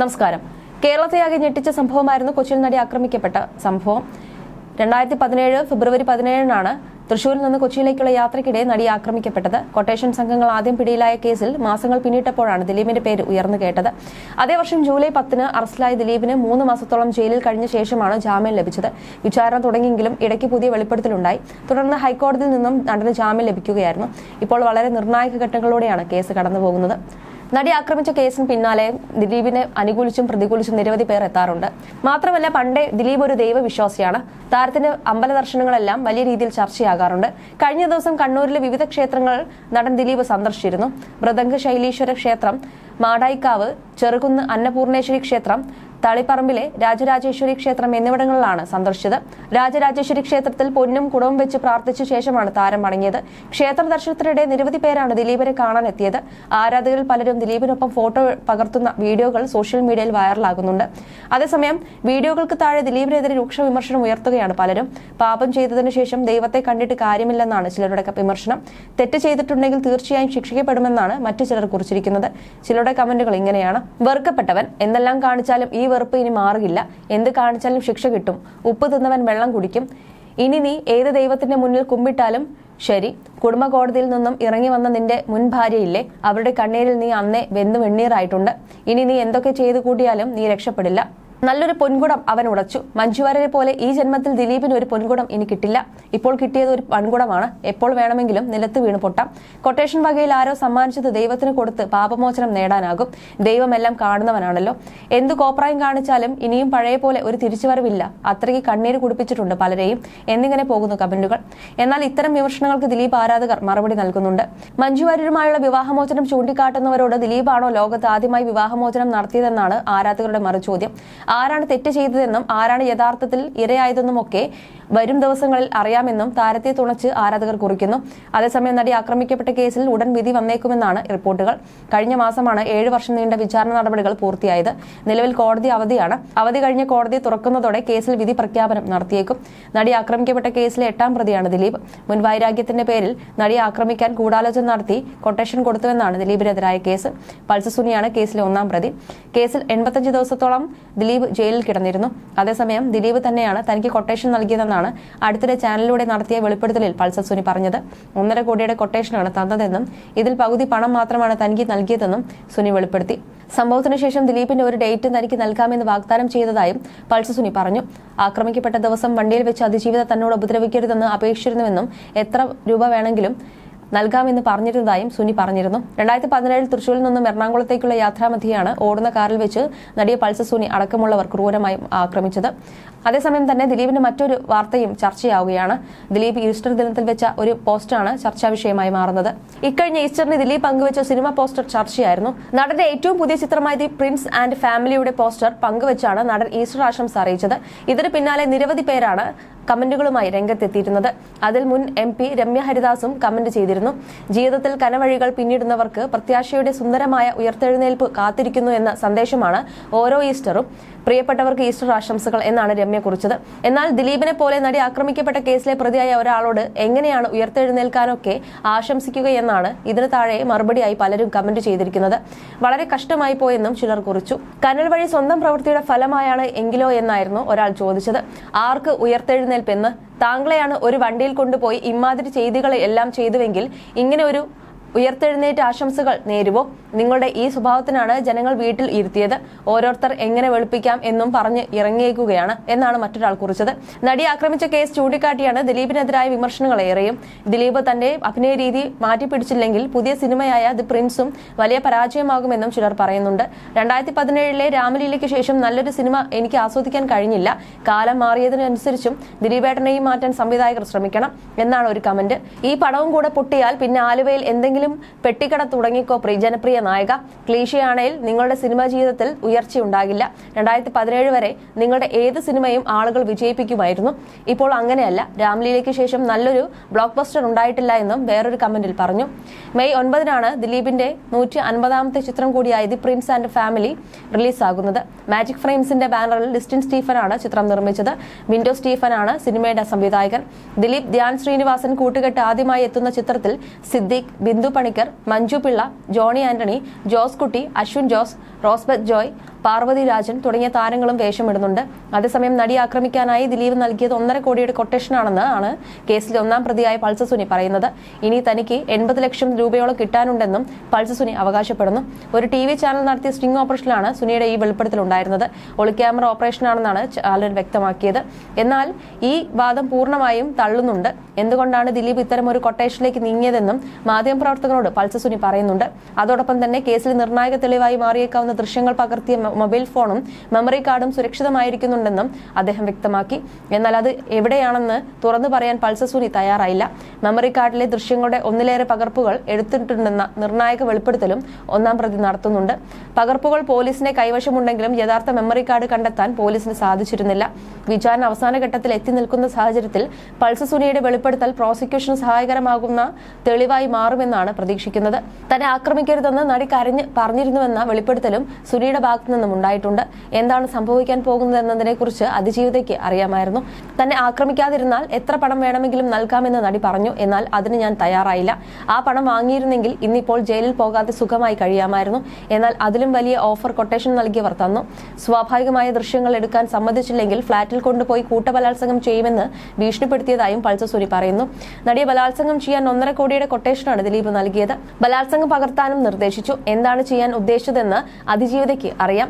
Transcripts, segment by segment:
നമസ്കാരം. കേരളത്തെ ആകെ ഞെട്ടിച്ച സംഭവമായിരുന്നു കൊച്ചിയിൽ നടി ആക്രമിക്കപ്പെട്ട സംഭവം. രണ്ടായിരത്തി പതിനേഴ് ഫെബ്രുവരി പതിനേഴിനാണ് തൃശൂരിൽ നിന്ന് കൊച്ചിയിലേക്കുള്ള യാത്രയ്ക്കിടെ നടി ആക്രമിക്കപ്പെട്ടത്. കൊട്ടേഷൻ സംഘങ്ങൾ ആദ്യം പിടിയിലായ കേസിൽ മാസങ്ങൾ പിന്നിട്ടപ്പോഴാണ് ദിലീപിന്റെ പേര് ഉയർന്നു കേട്ടത്. അതേ വർഷം ജൂലൈ പത്തിന് അറസ്റ്റിലായ ദിലീപിന് മൂന്ന് മാസത്തോളം ജയിലിൽ കഴിഞ്ഞ ശേഷമാണ് ജാമ്യം ലഭിച്ചത്. വിചാരണ തുടങ്ങിയെങ്കിലും ഇടയ്ക്ക് പുതിയ വെളിപ്പെടുത്തലുണ്ടായി. തുടർന്ന് ഹൈക്കോടതിയിൽ നിന്നും നടന് ജാമ്യം ലഭിക്കുകയായിരുന്നു. ഇപ്പോൾ വളരെ നിർണായക ഘട്ടങ്ങളിലൂടെയാണ് കേസ് കടന്നുപോകുന്നത്. നടി ആക്രമിച്ച കേസിന് പിന്നാലെ ദിലീപിനെ അനുകൂലിച്ചും പ്രതികൂലിച്ചും നിരവധി പേർ എത്താറുണ്ട്. മാത്രമല്ല പണ്ടേ ദിലീപ് ഒരു ദൈവവിശ്വാസിയാണ്. താരത്തിന്റെ അമ്പല ദർശനങ്ങളെല്ലാം വലിയ രീതിയിൽ ചർച്ചയാകാറുണ്ട്. കഴിഞ്ഞ ദിവസം കണ്ണൂരിലെ വിവിധ ക്ഷേത്രങ്ങൾ നടൻ ദിലീപ് സന്ദർശിച്ചിരുന്നു. മൃദംഗ ശൈലീശ്വര ക്ഷേത്രം മാടായിക്കാവ് ചെറുകുന്ന് അന്നപൂർണേശ്വരി ക്ഷേത്രം തളിപ്പറമ്പിലെ രാജരാജേശ്വരി ക്ഷേത്രം എന്നിവിടങ്ങളിലാണ് സന്ദർശിച്ചത്. രാജരാജേശ്വരി ക്ഷേത്രത്തിൽ പൊന്നും കുടവും വെച്ച് പ്രാർത്ഥിച്ച ശേഷമാണ് താരം മടങ്ങിയത്. ക്ഷേത്ര ദർശനത്തിനിടെ നിരവധി പേരാണ് ദിലീപിനെ കാണാൻ എത്തിയത് ആരാധകരിൽ പലരും ദിലീപിനൊപ്പം ഫോട്ടോ പകർത്തുന്ന വീഡിയോകൾ സോഷ്യൽ മീഡിയയിൽ വൈറലാകുന്നുണ്ട്. അതേസമയം വീഡിയോകൾക്ക് താഴെ ദിലീപിനെതിരെ രൂക്ഷ വിമർശനം ഉയർത്തുകയാണ് പലരും. പാപം ചെയ്തതിനു ശേഷം ദൈവത്തെ കണ്ടിട്ട് കാര്യമില്ലെന്നാണ് ചിലരുടെ വിമർശനം. തെറ്റ് ചെയ്തിട്ടുണ്ടെങ്കിൽ തീർച്ചയായും ശിക്ഷിക്കപ്പെടുമെന്നാണ് മറ്റു ചിലർ കുറിച്ചിരിക്കുന്നത്. ചിലരുടെ കമന്റുകൾ ഇങ്ങനെയാണ്. വെറുക്കപ്പെട്ടവൻ എന്തെല്ലാം കാണിച്ചാലും ഈ വെറുപ്പ് ഇനി മാറുകില്ല. എന്ത് കാണിച്ചാലും ശിക്ഷ കിട്ടും. ഉപ്പ് തിന്നവൻ വെള്ളം കുടിക്കും. ഇനി നീ ഏത് ദൈവത്തിന്റെ മുന്നിൽ കുമ്പിട്ടാലും ശരി. കുടുംബ കോടതിയിൽ നിന്നും ഇറങ്ങി വന്ന നിന്റെ മുൻ ഭാര്യയില്ലേ? അവരുടെ കണ്ണീരിൽ നീ അന്നേ വെന്തു വെണ്ണീറായിട്ടുണ്ട്. ഇനി നീ എന്തൊക്കെ ചെയ്തു കൂട്ടിയാലും നീ രക്ഷപ്പെടില്ല. നല്ലൊരു പൊൻകുടം അവൻ ഉടച്ചു. മഞ്ജുവാരരെ പോലെ ഈ ജന്മത്തിൽ ദിലീപിന് ഒരു പൊൻകുടം ഇനി കിട്ടില്ല. ഇപ്പോൾ കിട്ടിയത് ഒരു പൺകുടമാണ് എപ്പോൾ വേണമെങ്കിലും നിലത്ത് വീണ് പൊട്ടാം. കൊട്ടേഷൻ വകയിൽ ആരോ സമ്മാനിച്ചത് ദൈവത്തിന് കൊടുത്ത് പാപമോചനം നേടാനാകും. ദൈവമെല്ലാം കാണുന്നവനാണല്ലോ. എന്ത് കോപ്രായം കാണിച്ചാലും ഇനിയും പഴയ പോലെ ഒരു തിരിച്ചുവരവില്ല. അത്രയ്ക്ക് കണ്ണീര് കുടിപ്പിച്ചിട്ടുണ്ട് പലരെയും. എന്നിങ്ങനെ പോകുന്നു കമന്റുകൾ. എന്നാൽ ഇത്തരം വിമർശനങ്ങൾക്ക് ദിലീപ് ആരാധകർ മറുപടി നൽകുന്നുണ്ട്. മഞ്ജുവാര്യരുമായുള്ള വിവാഹമോചനം ചൂണ്ടിക്കാട്ടുന്നവരോട് ദിലീപാണോ ലോകത്ത് ആദ്യമായി വിവാഹമോചനം നടത്തിയതെന്നാണ് ആരാധകരുടെ മറുചോദ്യം. ആരാണ് തെറ്റ് ചെയ്തതെന്നും ആരാണ് യഥാർത്ഥത്തിൽ ഇരയായതെന്നും ഒക്കെ വരും ദിവസങ്ങളിൽ അറിയാമെന്നും താരത്തെ തുണച്ച് ആരാധകർ കുറിക്കുന്നു. അതേസമയം നടി ആക്രമിക്കപ്പെട്ട കേസിൽ ഉടൻ വിധി വന്നേക്കുമെന്നാണ് റിപ്പോർട്ടുകൾ. കഴിഞ്ഞ മാസമാണ് ഏഴ് വർഷം നീണ്ട വിചാരണ നടപടികൾ പൂർത്തിയായത്. നിലവിൽ കോടതി അവധിയാണ്. അവധി കഴിഞ്ഞ കോടതി തുറക്കുന്നതോടെ കേസിൽ വിധി പ്രഖ്യാപനം നടത്തിയേക്കും. നടി ആക്രമിക്കപ്പെട്ട കേസിലെ എട്ടാം പ്രതിയാണ് ദിലീപ്. മുൻ വൈരാഗ്യത്തിന്റെ പേരിൽ നടിയെ ആക്രമിക്കാൻ ഗൂഢാലോചന നടത്തി കൊട്ടേഷൻ കൊടുത്തുവെന്നാണ് ദിലീപിനെതിരായ കേസ്. പൾസസുനിയാണ് കേസിലെ ഒന്നാം പ്രതി. കേസിൽ എൺപത്തഞ്ച് ദിവസത്തോളം ദിലീപ് ജയിലിൽ കിടന്നിരുന്നു. അതേസമയം ദിലീപ് തന്നെയാണ് തനിക്ക് കൊട്ടേഷൻ നൽകിയതെന്നാണ് അടുത്തിടെ ചാനലിലൂടെ നടത്തിയ വെളിപ്പെടുത്തലിൽ പൾസർ സുനി പറഞ്ഞത്. ഒന്നര കോടിയുടെ കൊട്ടേഷനാണ് തന്നതെന്നും ഇതിൽ പകുതി പണം മാത്രമാണ് തനിക്ക് നൽകിയതെന്നും സുനി വെളിപ്പെടുത്തി. സംഭവത്തിന് ശേഷം ദിലീപിന്റെ ഒരു ഡേറ്റ് തനിക്ക് നൽകാമെന്ന് വാഗ്ദാനം ചെയ്തതായും പൾസർ സുനി പറഞ്ഞു. ആക്രമിക്കപ്പെട്ട ദിവസം വണ്ടിയിൽ വെച്ച് അതിജീവിത തന്നോട് ഉപദ്രവിക്കരുതെന്ന് അപേക്ഷിച്ചിരുന്നുവെന്നും എത്ര രൂപ വേണമെങ്കിലും നൽകാമെന്ന് പറഞ്ഞിരുന്നതായും സുനി പറഞ്ഞിരുന്നു. രണ്ടായിരത്തി പതിനേഴിൽ തൃശൂരിൽ നിന്നും എറണാകുളത്തേക്കുള്ള യാത്രാമധ്യയാണ് ഓടുന്ന കാറിൽ വെച്ച് നടിയെ പൾസ സുനി അടക്കമുള്ളവർ ക്രൂരമായി ആക്രമിച്ചത്. അതേസമയം തന്നെ ദിലീപിന്റെ മറ്റൊരു വാർത്തയും ചർച്ചയാവുകയാണ്. ദിലീപ് ഈസ്റ്റർ ദിനത്തിൽ വെച്ച ഒരു പോസ്റ്റാണ് ചർച്ചാ വിഷയമായി മാറുന്നത്. ഇക്കഴിഞ്ഞ ഈസ്റ്ററിന് ദിലീപ് പങ്കുവച്ച സിനിമ പോസ്റ്റർ ചർച്ചയായിരുന്നു. നടന്റെ ഏറ്റവും പുതിയ ചിത്രമായ ദി പ്രിൻസ് ആൻഡ് ഫാമിലിയുടെ പോസ്റ്റർ പങ്കുവച്ചാണ് നടൻ ഈസ്റ്റർ ആശംസ അറിയിച്ചത്. ഇതിന് പിന്നാലെ നിരവധി പേരാണ് കമന്റുകളുമായി രംഗത്തെത്തിയിരുന്നത്. അതിൽ മുൻ എം പി രമ്യ ഹരിദാസും കമന്റ് ചെയ്തിരുന്നു. ജീവിതത്തിൽ കനവഴികൾ പിന്നിടുന്നവർക്ക് പ്രത്യാശയുടെ സുന്ദരമായ ഉയർത്തെഴുന്നേൽപ്പ് കാത്തിരിക്കുന്നു എന്ന സന്ദേശമാണ് ഓരോ ഈസ്റ്ററും. പ്രിയപ്പെട്ടവർക്ക് ഈസ്റ്റർ ആശംസകൾ എന്നാണ് രമ്യ കുറിച്ചത്. എന്നാൽ ദിലീപിനെ പോലെ നടി ആക്രമിക്കപ്പെട്ട കേസിലെ പ്രതിയായ ഒരാളോട് എങ്ങനെയാണ് ഉയർത്തെഴുന്നേൽക്കാനൊക്കെ ആശംസിക്കുകയെന്നാണ് ഇതിന് താഴെ മറുപടിയായി പലരും കമന്റ് ചെയ്തിരിക്കുന്നത്. വളരെ കഷ്ടമായി പോയെന്നും ചിലർ കുറിച്ചു. കനൽ വഴി സ്വന്തം പ്രവൃത്തിയുടെ ഫലമായാണ് എങ്കിലോ എന്നായിരുന്നു ഒരാൾ ചോദിച്ചത്. ആർക്ക് ഉയർത്തെഴുന്നേൽപ്പ് എന്ന് താങ്കളെയാണ് ഒരു വണ്ടിയിൽ കൊണ്ടുപോയി ഇമാതിരി ചെയ്തികളെ എല്ലാം ചെയ്തുവെങ്കിൽ ഇങ്ങനെ ഒരു ഉയർത്തെഴുന്നേറ്റ് ആശംസകൾ നേരുവോ? നിങ്ങളുടെ ഈ സ്വഭാവത്തിനാണ് ജനങ്ങൾ വീട്ടിൽ ഇരുത്തിയത്. ഓരോരുത്തർ എങ്ങനെ വെളുപ്പിക്കാം എന്നും പറഞ്ഞ് ഇറങ്ങിയേക്കുകയാണ് എന്നാണ് മറ്റൊരാൾ കുറിച്ചത്. നടി ആക്രമിച്ച കേസ് ചൂണ്ടിക്കാട്ടിയാണ് ദിലീപിനെതിരായ വിമർശനങ്ങൾ ഏറെയും. ദിലീപ് തന്റെ അഭിനയ രീതി മാറ്റിപ്പിടിച്ചില്ലെങ്കിൽ പുതിയ സിനിമയായ ദി പ്രിൻസും വലിയ പരാജയമാകുമെന്നും ചിലർ പറയുന്നുണ്ട്. രണ്ടായിരത്തി പതിനേഴിലെ രാമലീലയ്ക്ക് ശേഷം നല്ലൊരു സിനിമ എനിക്ക് ആസ്വദിക്കാൻ കഴിഞ്ഞില്ല. കാലം മാറിയതിനനുസരിച്ചും ദിലീപേട്ടനെയും മാറ്റാൻ സംവിധായകർ ശ്രമിക്കണം എന്നാണ് ഒരു കമന്റ്. ഈ പടവും കൂടെ പൊട്ടിയാൽ പിന്നെ ആലുവയിൽ എന്തെങ്കിലും പെട്ടിക്കട തുടങ്ങിക്കോ പ്രിയ ജനപ്രിയ നായക. ക്ലീശയാണേൽ നിങ്ങളുടെ സിനിമാ ജീവിതത്തിൽ ഉയർച്ചയുണ്ടാകില്ല. രണ്ടായിരത്തി പതിനേഴ് വരെ നിങ്ങളുടെ ഏത് സിനിമയും ആളുകൾ വിജയിപ്പിക്കുമായിരുന്നു. ഇപ്പോൾ അങ്ങനെയല്ല. രാംലീലയ്ക്ക് ശേഷം നല്ലൊരു ബ്ലോക്ക് ബസ്റ്റർ ഉണ്ടായിട്ടില്ല എന്നും വേറൊരു കമന്റിൽ പറഞ്ഞു. മെയ് ഒൻപതിനാണ് ദിലീപിന്റെ നൂറ്റി അൻപതാമത്തെ ചിത്രം കൂടിയായ ദി പ്രിൻസ് ആൻഡ് ഫാമിലി റിലീസാകുന്നത്. മാജിക് ഫ്രെയിംസിന്റെ ബാനറിൽ ലിസ്റ്റിൻ സ്റ്റീഫനാണ് ചിത്രം നിർമ്മിച്ചത്. വിൻഡോ സ്റ്റീഫനാണ് സിനിമയുടെ സംവിധായകൻ. ദിലീപ് ധ്യാൻ ശ്രീനിവാസൻ കൂട്ടുകെട്ട് ആദ്യമായി എത്തുന്ന ചിത്രത്തിൽ സിദ്ദിഖ് ബിന്ദു പണിക്കർ മഞ്ജു പിള്ള ജോണി ആന്റണി ജോസ് കുട്ടി അശ്വിൻ ജോസ് റോസ്ബത്ത് ജോയ് പാർവതി രാജൻ തുടങ്ങിയ താരങ്ങളും വേഷമിടുന്നുണ്ട്. അതേസമയം നടി ആക്രമിക്കാനായി ദിലീപ് നൽകിയത് ഒന്നര കോടിയുടെ കൊട്ടേഷനാണെന്ന് ആണ് കേസിൽ ഒന്നാം പ്രതിയായ പൾസസുനി പറയുന്നത്. ഇനി തനിക്ക് എൺപത് ലക്ഷം രൂപയോളം കിട്ടാനുണ്ടെന്നും പൾസസുനി അവകാശപ്പെടുന്നു. ഒരു ടി വി ചാനൽ നടത്തിയ സ്റ്റിംഗ് ഓപ്പറേഷനിലാണ് സുനിയുടെ ഈ വെളിപ്പെടുത്തലുണ്ടായിരുന്നത്. ഒളിക്യാമറ ഓപ്പറേഷനാണെന്നാണ് ചാനൽ വ്യക്തമാക്കിയത്. എന്നാൽ ഈ വാദം പൂർണമായും തള്ളുന്നുണ്ട്. എന്തുകൊണ്ടാണ് ദിലീപ് ഇത്തരം ഒരു കൊട്ടേഷനിലേക്ക് നീങ്ങിയതെന്നും മാധ്യമപ്രവർത്തകരോട് പൾസസുനി പറയുന്നുണ്ട്. അതോടൊപ്പം തന്നെ കേസിൽ നിർണായക തെളിവായി മാറിയേക്കാവുന്ന ദൃശ്യങ്ങൾ പകർത്തിയ മൊബൈൽ ഫോണും മെമ്മറി കാർഡും സുരക്ഷിതമായിരിക്കുന്നുണ്ടെന്നും അദ്ദേഹം വ്യക്തമാക്കി. എന്നാൽ അത് എവിടെയാണെന്ന് തുറന്നു പറയാൻ പൾസസൂനി തയ്യാറായില്ല. മെമ്മറി കാർഡിലെ ദൃശ്യങ്ങളുടെ ഒന്നിലേറെ പകർപ്പുകൾ എടുത്തിട്ടുണ്ടെന്ന നിർണായക വെളിപ്പെടുത്തലും ഒന്നാം പ്രതി നടത്തുന്നുണ്ട്. പകർപ്പുകൾ പോലീസിന്റെ കൈവശമുണ്ടെങ്കിലും യഥാർത്ഥ മെമ്മറി കാർഡ് കണ്ടെത്താൻ പോലീസിന് സാധിച്ചിരുന്നില്ല. വിചാരണ അവസാന ഘട്ടത്തിൽ എത്തി നിൽക്കുന്ന സാഹചര്യത്തിൽ പൾസസൂനിയുടെ വെളിപ്പെടുത്തൽ പ്രോസിക്യൂഷന് സഹായകരമാകുന്ന തെളിവായി മാറുമെന്നാണ് പ്രതീക്ഷിക്കുന്നത്. തന്നെ ആക്രമിക്കരുതെന്ന് നടി കരഞ്ഞ് പറഞ്ഞിരുന്നുവെന്ന വെളിപ്പെടുത്തലും സുനിയുടെ ഭാഗത്തു നിന്നും ഉണ്ടായിട്ടുണ്ട്. എന്താണ് സംഭവിക്കാൻ പോകുന്നതെന്നതിനെ കുറിച്ച് അതിജീവിതയ്ക്ക് അറിയാമായിരുന്നു. തന്നെ ആക്രമിക്കാതിരുന്നാൽ എത്ര പണം വേണമെങ്കിലും നൽകാമെന്ന് നടി പറഞ്ഞു. എന്നാൽ അതിന് ഞാൻ തയ്യാറായില്ല. ആ പണം വാങ്ങിയിരുന്നെങ്കിൽ ഇന്നിപ്പോൾ ജയിലിൽ പോകാതെ സുഖമായി കഴിയാമായിരുന്നു. എന്നാൽ അതിലും വലിയ ഓഫർ കൊട്ടേഷൻ നൽകിയവർ തന്നു. സ്വാഭാവികമായ ദൃശ്യങ്ങൾ എടുക്കാൻ സമ്മതിച്ചില്ലെങ്കിൽ ഫ്ളാറ്റിൽ കൊണ്ടുപോയി കൂട്ടബലാത്സംഗം ചെയ്യുമെന്ന് ഭീഷണിപ്പെടുത്തിയതായും പൾസസൂരി പറയുന്നു. നടിയെ ബലാത്സംഗം ചെയ്യാൻ ഒന്നര കോടിയുടെ കൊട്ടേഷനാണ് ദിലീപ് നൽകിയത്. ബലാത്സംഗം പകർത്താനും നിർദ്ദേശിച്ചു. എന്താണ് ചെയ്യാൻ ഉദ്ദേശിച്ചതെന്ന് അതിജീവിതയ്ക്ക് അറിയാം.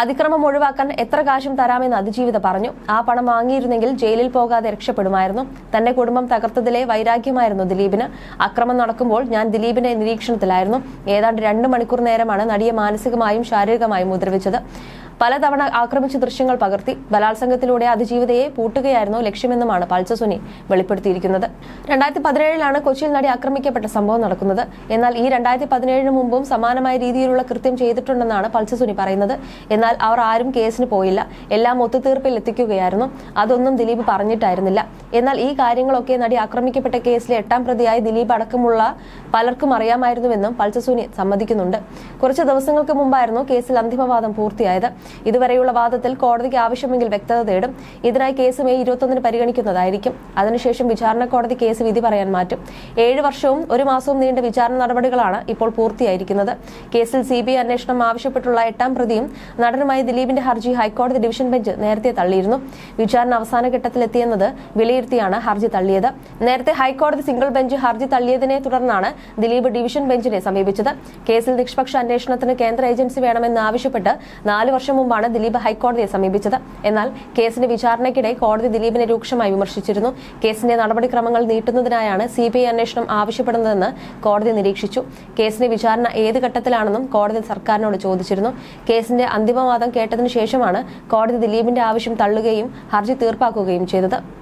അതിക്രമം ഒഴിവാക്കാൻ എത്ര കാശും തരാമെന്ന് അതിജീവിത പറഞ്ഞു. ആ പണം വാങ്ങിയിരുന്നെങ്കിൽ ജയിലിൽ പോകാതെ രക്ഷപ്പെടുമായിരുന്നു. തന്റെ കുടുംബം തകർത്തതിലെ വൈരാഗ്യമായിരുന്നു ദിലീപിന്. അക്രമം നടക്കുമ്പോൾ ഞാൻ ദിലീപിന്റെ നിരീക്ഷണത്തിലായിരുന്നു. ഏതാണ്ട് രണ്ട് മണിക്കൂർ നേരമാണ് നടിയെ മാനസികമായും ശാരീരികമായും ഉപദ്രവിച്ചത് പലതവണ ആക്രമിച്ച ദൃശ്യങ്ങൾ പകർത്തി ബലാത്സംഗത്തിലൂടെ അതിജീവിതയെ പൂട്ടുകയായിരുന്നു ലക്ഷ്യമെന്നുമാണ് പൾസസുനി വെളിപ്പെടുത്തിയിരിക്കുന്നത്. രണ്ടായിരത്തി പതിനേഴിലാണ് കൊച്ചിയിൽ നടി ആക്രമിക്കപ്പെട്ട സംഭവം നടക്കുന്നത്. എന്നാൽ ഈ രണ്ടായിരത്തി പതിനേഴിന് മുമ്പും സമാനമായ രീതിയിലുള്ള കൃത്യം ചെയ്തിട്ടുണ്ടെന്നാണ് പൾസസുനി പറയുന്നത്. എന്നാൽ അവർ ആരും കേസിന് പോയില്ല. എല്ലാം ഒത്തുതീർപ്പിൽ എത്തിക്കുകയായിരുന്നു. അതൊന്നും ദിലീപ് പറഞ്ഞിട്ടായിരുന്നില്ല. എന്നാൽ ഈ കാര്യങ്ങളൊക്കെ നടി ആക്രമിക്കപ്പെട്ട കേസിലെ എട്ടാം പ്രതിയായ ദിലീപ് അടക്കമുള്ള പലർക്കും അറിയാമായിരുന്നുവെന്നും പൾസസുനി സമ്മതിക്കുന്നുണ്ട്. കുറച്ച് ദിവസങ്ങൾക്ക് മുമ്പായിരുന്നു കേസിൽ അന്തിമവാദം പൂർത്തിയായത്. ഇതുവരെയുള്ള വാദത്തിൽ കോടതിക്ക് ആവശ്യമെങ്കിൽ വ്യക്തത തേടും. ഇതിനായി കേസ് മെയ് ഇരുപത്തൊന്നിന് പരിഗണിക്കുന്നതായിരിക്കും. അതിനുശേഷം വിചാരണ കോടതി കേസ് വിധി പറയാൻ മാറ്റും. ഏഴ് വർഷവും ഒരു മാസവും നീണ്ട വിചാരണ നടപടികളാണ് ഇപ്പോൾ പൂർത്തിയായിരിക്കുന്നത്. കേസിൽ സി ബി ഐ അന്വേഷണം ആവശ്യപ്പെട്ടുള്ള എട്ടാം പ്രതിയും നടനുമായ ദിലീപിന്റെ ഹർജി ഹൈക്കോടതി ഡിവിഷൻ ബെഞ്ച് നേരത്തെ തള്ളിയിരുന്നു. വിചാരണ അവസാന ഘട്ടത്തിലെത്തിയെന്നത് വിലയിരുത്തിയാണ് ഹർജി തള്ളിയത്. നേരത്തെ ഹൈക്കോടതി സിംഗിൾ ബെഞ്ച് ഹർജി തള്ളിയതിനെ തുടർന്നാണ് ദിലീപ് ഡിവിഷൻ ബെഞ്ചിനെ സമീപിച്ചത്. കേസിൽ നിഷ്പക്ഷ അന്വേഷണത്തിന് കേന്ദ്ര ഏജൻസി വേണമെന്ന് ആവശ്യപ്പെട്ട് നാല് വർഷം മുമ്പാണ് ദിലീപ് ഹൈക്കോടതിയെ സമീപിച്ചത്. എന്നാൽ കേസിന്റെ വിചാരണയ്ക്കിടെ കോടതി ദിലീപിനെ രൂക്ഷമായി വിമർശിച്ചിരുന്നു. കേസിന്റെ നടപടിക്രമങ്ങൾ നീട്ടുന്നതിനായാണ് സി ബി ഐ അന്വേഷണം ആവശ്യപ്പെടുന്നതെന്ന് കോടതി നിരീക്ഷിച്ചു. കേസിന്റെ വിചാരണ ഏത് ഘട്ടത്തിലാണെന്നും കോടതി സർക്കാരിനോട് ചോദിച്ചിരുന്നു. കേസിന്റെ അന്തിമവാദം കേട്ടതിനു ശേഷമാണ് കോടതി ദിലീപിന്റെ ആവശ്യം തള്ളുകയും ഹർജി തീർപ്പാക്കുകയും ചെയ്തത്.